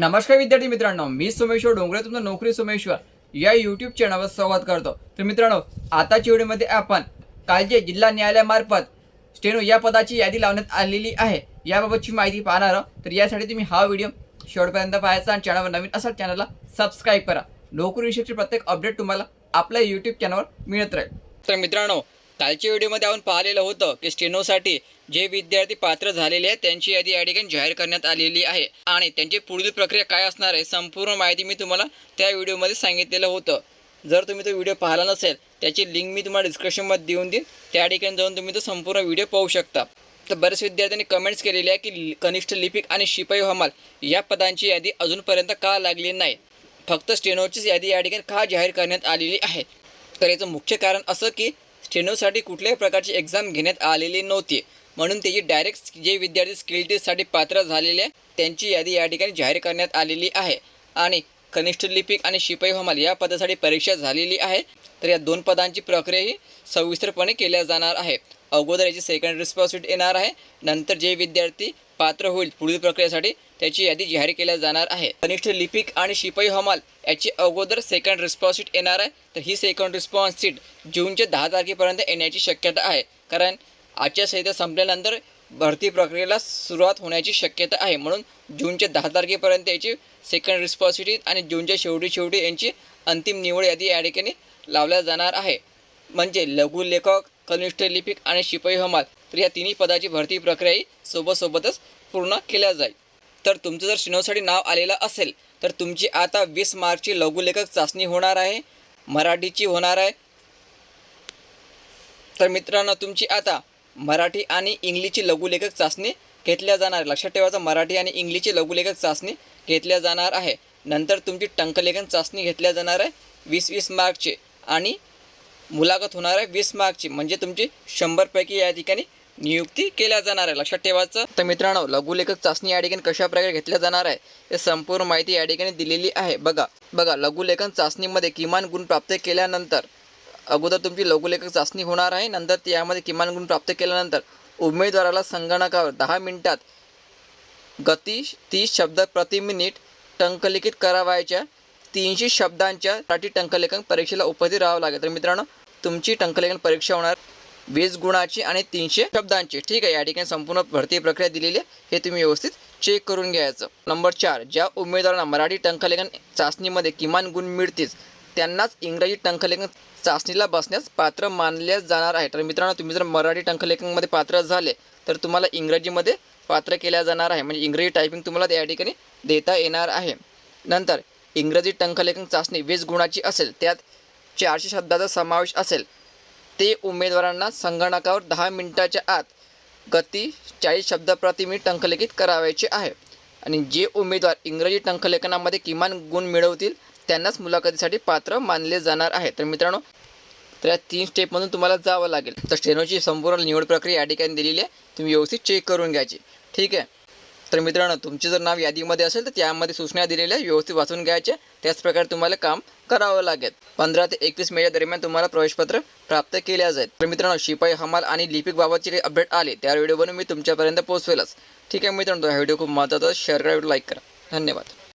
नमस्कार विद्यार्थी मित्रांनो मी सोमेश्वर डोंगरे तुमचं नोकरी सोमेश्वर. या यूट्यूब चॅनलवर संवाद करतो. तर मित्रांनो आताच्या व्हिडिओमध्ये आपण कालचे जिल्हा न्यायालयामार्फत स्टेनो या पदाची यादी लावण्यात आलेली आहे. याबाबतची माहिती पाहणार आहोत. तर यासाठी तुम्ही हा व्हिडिओ शेवटपर्यंत पाहायचा आणि चॅनलवर नवीन असाल चॅनलला सबस्क्राईब करा. नोकरीविषयीची प्रत्येक अपडेट तुम्हाला आपल्या यूट्यूब चॅनलवर मिळत राहील. तर मित्रांनो कालच्या व्हिडिओमध्ये आपण पाहिलेलं होतं की स्टेनोसाठी जे विद्यार्थी पात्र झालेले आहेत त्यांची यादी या ठिकाणी जाहीर करण्यात आलेली आहे. आणि त्यांची पुढील प्रक्रिया काय असणार आहे संपूर्ण माहिती मी तुम्हाला त्या व्हिडिओमध्ये सांगितलेलं होतं. जर तुम्ही तो व्हिडिओ पाहिला नसेल त्याची लिंक मी तुम्हाला डिस्क्रिप्शनमध्ये देऊन देईन. त्या ठिकाणी जाऊन तुम्ही तो संपूर्ण व्हिडिओ पाहू शकता. तर बरेच विद्यार्थ्यांनी कमेंट्स केलेले आहे की कनिष्ठ लिपिक आणि शिपाई हमाल या पदांची यादी अजूनपर्यंत का लागली नाही? फक्त स्टेनोचीच यादी या ठिकाणी का जाहीर करण्यात आलेली आहे? तर याचं मुख्य कारण असं की स्टेनोसाठी कुठल्याही प्रकारची एक्झाम घेण्यात आलेली नव्हती. म्हणून त्याची डायरेक्ट जे विद्यार्थी स्किल टेस्टसाठी पात्र झालेले आहे त्यांची यादी या ठिकाणी जाहीर करण्यात आलेली आहे. आणि कनिष्ठ लिपिक आणि शिपाई हमाल या पदासाठी परीक्षा झालेली आहे. तर या दोन पदांची प्रक्रियाही सविस्तरपणे केल्या जाणार आहे. अगोदर याची सेकंड रिस्पॉन्सिबिलिटी येणार आहे. नंतर जे विद्यार्थी पात्र होईल पुढील प्रक्रियेसाठी त्याची यादी जाहीर केल्या जाणार आहे. कनिष्ठ लिपिक आणि शिपाई हमाल याची अगोदर सेकंड रिस्पॉन्स येणार आहे. तर ही सेकंड रिस्पॉन्स सीट जूनच्या दहा तारखेपर्यंत येण्याची शक्यता आहे. कारण आचारसंहिता संपल्यानंतर भरती प्रक्रियेला सुरुवात होण्याची शक्यता आहे. म्हणून जूनच्या दहा तारखेपर्यंत याची सेकंड रिस्पॉन्सिबिलिटी आणि जूनच्या शेवटी शेवटी यांची अंतिम निवड यादी या ठिकाणी लावल्या जाणार आहे. म्हणजे लघु लेखक कनिष्ठ लिपिक आणि शिपाई हमाल तर या तिन्ही पदाची भरती प्रक्रिया ही सोबत सोबतच पूर्ण केल्या जाईल. तर तुमचं जर शिनोसाठी नाव आलेलं असेल तर तुमची आता वीस मार्चची लघुलेखक चाचणी होणार आहे मराठीची होणार आहे. तर मित्रांनो तुमची आता मराठी आणि इंग्लिशची लघुलेखक चाचणी घेतल्या जाणार. आहे लक्षात ठेवायचं मराठी आणि इंग्लिशची लघुलेखक चाचणी घेतल्या जाणार आहे नंतर तुमची टंकलेखन चाचणी घेतल्या जाणार आहे वीस वीस मार्कची आणि मुलाखत होणार आहे वीस मार्कची. म्हणजे तुमची शंभरपैकी या ठिकाणी नियुक्ती केल्या जाणार आहे. लक्षात ठेवायचं तर मित्रांनो लघुलेखक चाचणी या ठिकाणी कशाप्रकारे घेतल्या जाणार आहे हे संपूर्ण माहिती या ठिकाणी दिलेली आहे. बघा बघा लघुलेखन चाचणीमध्ये किमान गुण प्राप्त केल्यानंतर अगोदर तुमची लघुलेखक चाचणी होणार आहे. नंतर त्यामध्ये किमान गुण प्राप्त केल्यानंतर उमेदवाराला संगणकावर दहा मिनिटात गती तीस शब्द प्रति मिनिट टंकलिखित करावायच्या तीनशे शब्दांच्या साठी टंकलेखन परीक्षेला उपस्थित राहावं लागेल. तर मित्रांनो तुमची टंकलेखन परीक्षा होणार वीस गुणाची आणि तीनशे शब्दांची. ठीक आहे या ठिकाणी संपूर्ण भरती प्रक्रिया दिलेली आहे. हे तुम्ही व्यवस्थित चेक करून घ्यायचं. नंबर चार ज्या उमेदवारांना मराठी टंकलेखन चाचणीमध्ये किमान गुण मिळतील त्यांनाच इंग्रजी टंकलेखन चाचणीला बसण्यास पात्र मानले जाणार आहे तर मित्रांनो तुम्ही जर मराठी टंकलेखनमध्ये पात्र झाले तर तुम्हाला इंग्रजीमध्ये पात्र केल्या जाणार आहे. म्हणजे इंग्रजी टायपिंग तुम्हाला या ठिकाणी देता येणार आहे. नंतर इंग्रजी टंकलेखन चाचणी वीस गुणाची असेल त्यात चारशे शब्दाचा समावेश असेल ते उमेदवारांना संगणकावर दहा मिनिटाच्या आत गती चाळीस शब्द प्रति मिनिट टंकलेखित करावायचे आहे. आणि जे उमेदवार इंग्रजी टंकलेखनामध्ये किमान गुण मिळवतील त्यांनाच मुलाखतीसाठी पात्र मानले जाणार आहे तर मित्रांनो तर या तीन स्टेपमधून तुम्हाला जावं लागेल. तर स्टेनोची संपूर्ण निवड प्रक्रिया या ठिकाणी दिलेली आहे. तुम्ही व्यवस्थित चेक करून घ्यायची. ठीक आहे? तर मित्रांनो तुमचे जर नाव यादीमध्ये असेल तर त्यामध्ये सूचना दिलेल्या व्यवस्थित वाचून घ्यायचे. त्याचप्रकारे तुम्हाला काम करावं लागेल. पंधरा ते एकवीस मेच्या दरम्यान तुम्हाला प्रवेशपत्र प्राप्त केल्या जाईल. तर मित्रांनो शिपाई हमाल आणि लिपिक बाबतचे काही अपडेट आले त्या व्हिडिओ बनवून मी तुमच्यापर्यंत पोहोचवेलच. ठीक आहे मित्रांनो हा व्हिडिओ खूप महत्त्वाचा शेअर करा व्हिडिओ लाईक करा. धन्यवाद.